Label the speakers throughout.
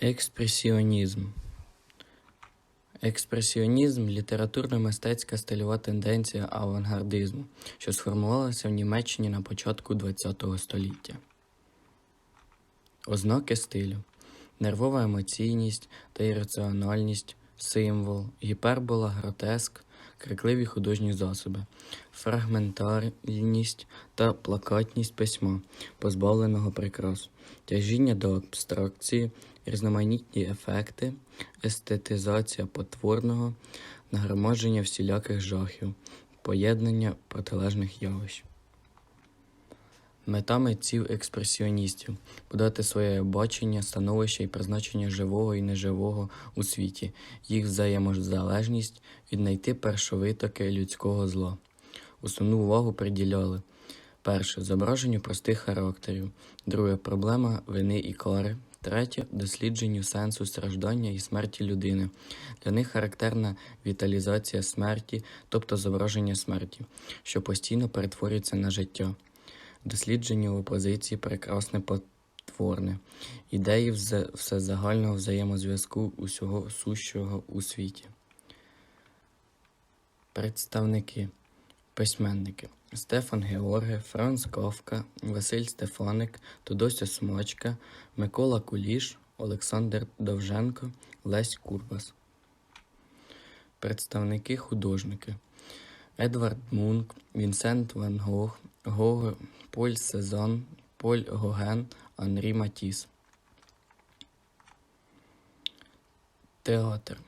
Speaker 1: Експресіонізм. Експресіонізм літературно-мистецька стильова тенденція авангардизму, що сформувалася в Німеччині на початку ХХ століття. Ознаки стилю нервова емоційність та ірраціональність, символ, гіпербола, гротеск, крикливі художні засоби, фрагментарність та плакатність письма, позбавленого прикрас, тяжіння до абстракції, різноманітні ефекти, естетизація потворного, нагромадження всіляких жахів, поєднання протилежних явищ. Мета митців експресіоністів подати своє бачення, становище і призначення живого і неживого у світі, їх взаємозалежність, віднайти першовитоки людського зла. Основну увагу приділяли перше зображенню простих характерів, друге проблема вини і кари, третє дослідженню сенсу страждання і смерті людини. Для них характерна віталізація смерті, тобто зображення смерті, що постійно перетворюється на життя дослідження опозиції прекрасне потворне, ідеї всезагального взаємозв'язку усього сущого у світі. Представники письменники Стефан Георге, Франц Кавка, Василь Стефаник, Тодося Смочка, Микола Куліш, Олександр Довженко, Лесь Курбас. Представники художники Едвард Мунк, Вінсент Ван Гог, Гог, Поль Сезон, Поль Гоген, Анрі Матіс. Театр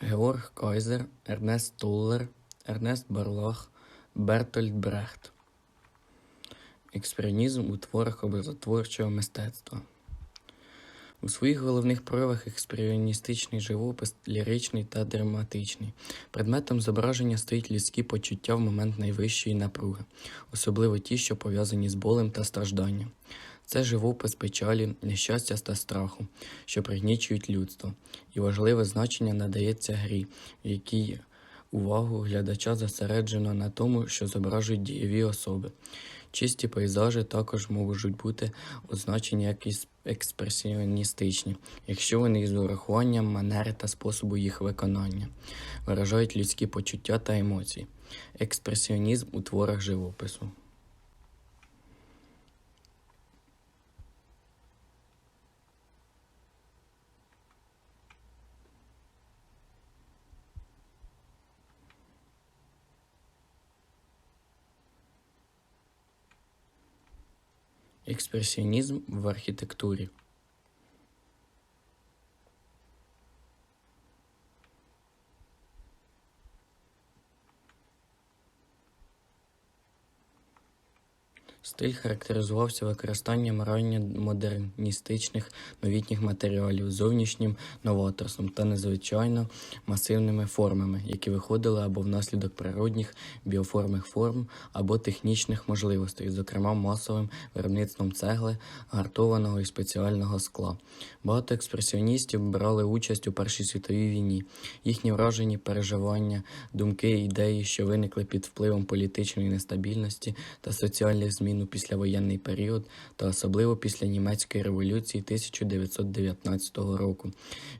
Speaker 1: Георг Кайзер, Ернест Толлер, Ернест Барлах, Бертольд Брехт. Експреонізм у творах образотворчого мистецтва. У своїх головних проявах експресіоністичний живопис ліричний та драматичний. Предметом зображення стоїть людські почуття в момент найвищої напруги, особливо ті, що пов'язані з болем та стражданням. Це живопис печалі, нещастя та страху, що пригнічують людство, і важливе значення надається грі, в якій увагу глядача зосереджено на тому, що зображують дієві особи. Чисті пейзажі також можуть бути означені як експресіоністичні, якщо вони з урахуванням манери та способу їх виконання виражають людські почуття та емоції. Експресіонізм у творах живопису. Експресіонізм в архітектурі. Стиль характеризувався використанням ранньомодерністичних новітніх матеріалів, зовнішнім новаторством та надзвичайно масивними формами, які виходили або внаслідок природних біоформних форм, або технічних можливостей, зокрема масовим виробництвом цегли, гартованого і спеціального скла. Багато експресіоністів брали участь у Першій світовій війні. Їхні вражені переживання, думки ідеї, що виникли під впливом політичної нестабільності та соціальних змін у післявоєнний період, та особливо після німецької революції 1919 року,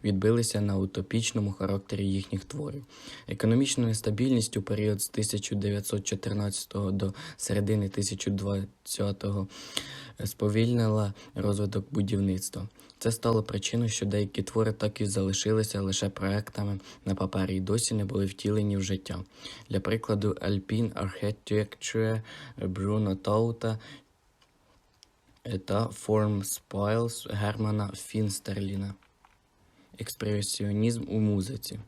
Speaker 1: відбилися на утопічному характері їхніх творів. Економічна нестабільність у період з 1914 до середини 1920-го сповільнила розвиток будівництва. Це стало причиною, що деякі твори так і залишилися лише проектами на папері і досі не були втілені в життя. Для прикладу, Alpine Architecture Бруно Таута та Form Spiles Германа Фінстерліна. Експресіонізм у музиці.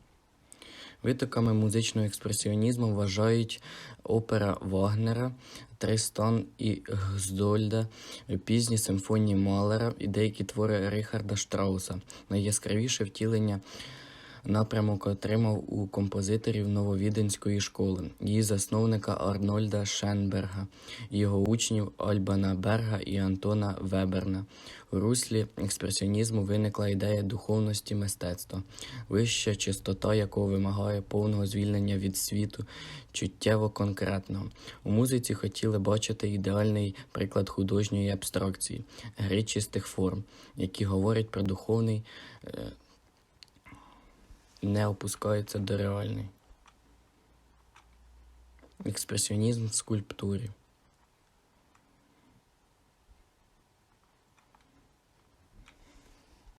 Speaker 1: Витоками музичного експресіонізму вважають опера Вагнера, Тристан і Гздольда, пізні симфонії Малера і деякі твори Рихарда Штрауса. Найяскравіше втілення Напрямок отримав у композиторів Нововіденської школи, її засновника Арнольда Шенберга, його учнів Альбана Берга і Антона Веберна. У руслі експресіонізму виникла ідея духовності мистецтва, вища чистота якого вимагає повного звільнення від світу, чуттєво конкретного. У музиці хотіли бачити ідеальний приклад художньої абстракції, гри чистих форм, які говорять про духовний, е, не опускається до реальної. Експресіонізм в скульптурі.